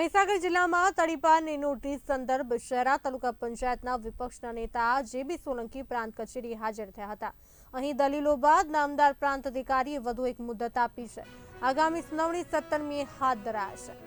મહીસાગર જિલ્લામાં તડીપારની નોટિસ સંદર્ભ શહેરા તાલુકા પંચાયતના વિપક્ષના નેતા જેબી સોલંકી પ્રાંત કચેરી હાજર થયા હતા. અહીં દલીલો બાદ નામદાર પ્રાંત અધિકારીએ વધુ એક મુદત આપી છે. આગામી સુનાવણી સત્તરમીએ હાથ ધરાશે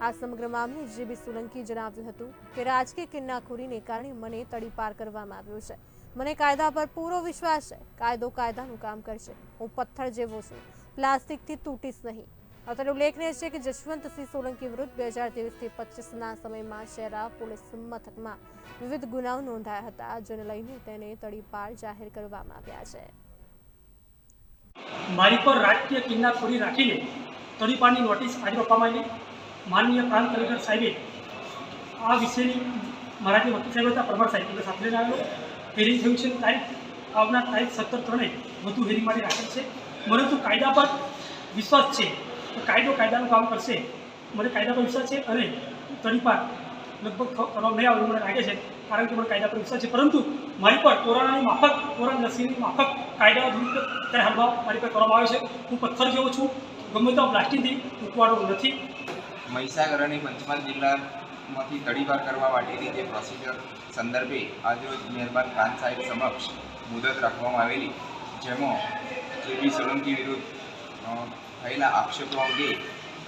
આ સમગ્ર મામલે જેબી સોલંકી જણાવ્યું હતું કે રાજકીય કિન્નાખોરીને કારણે મને તડીપાર કરવામાં આવ્યો છે. મને કાયદા પર પૂરો વિશ્વાસ છે. કાયદો કાયદાનું કામ કરશે. હું પથ્થર જેવો છું. પ્લાસ્ટિકથી તૂટીશ નહીં. અત્યારે ઉલ્લેખનીય છે કે જશવંતસિંહ સોલંકી વિરુદ્ધ બે હજાર ત્રેવીસથી પચીસના સમયમાં શહેરા પોલીસ મથકમાં વિવિધ ગુનાઓ નોંધાયા હતા, જેને લઈને તેને તડીપાર જાહેર કરવામાં આવ્યા છે. મારી પર રાજકીય કિન્નાખોરી રાખીને તડીપારની નોટિસ આજે આપવામાં આવી. માનનીય પ્રાંત કલેક્ટર સાહેબે આ વિશેની મારા જે વકીલ સાહેબ હતા, પરમાર સાહેબ એટલે સાથે આવેલો. હેરિંગ થયું છે તારીખ, આવનાર તારીખ સત્તર ત્રણે વધુ હેરિંગ માટે રાખેલ છે. મને તો કાયદા પર વિશ્વાસ છે. તો કાયદો કાયદાનું કામ કરશે. મને કાયદા પર વિશ્વાસ છે અને તડીપાર લગભગ કરવા નહીં આવે મને લાગે છે, કારણ કે મને કાયદા પર વિશ્વાસ છે. પરંતુ મારી પર કોરોનાની માફક કોરોના રસીની માફક કાયદાનો વિરુદ્ધ અત્યારે હાલમાં મારી પર કરવામાં આવે છે. હું પથ્થર જેવો છું. ગમે તો પ્લાસ્ટિકથી ઉકવાડો નથી. મહીસાગર અને પંચમહાલ જિલ્લામાંથી તડીપાર કરવા માટેની જે પ્રોસિજર સંદર્ભે આજરોજ મહેરબાન ખાન સાહેબ સમક્ષ મુદત રાખવામાં આવેલી, જેમાં જે બી સોલંકી વિરુદ્ધ થયેલા આક્ષેપો અંગે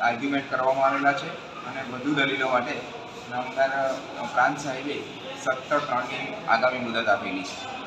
આર્ગ્યુમેન્ટ કરવામાં આવેલા છે અને વધુ દલીલો માટે નામદાર પ્રાંત સાહેબે સત્તર ત્રણની આગામી મુદત આપેલી છે.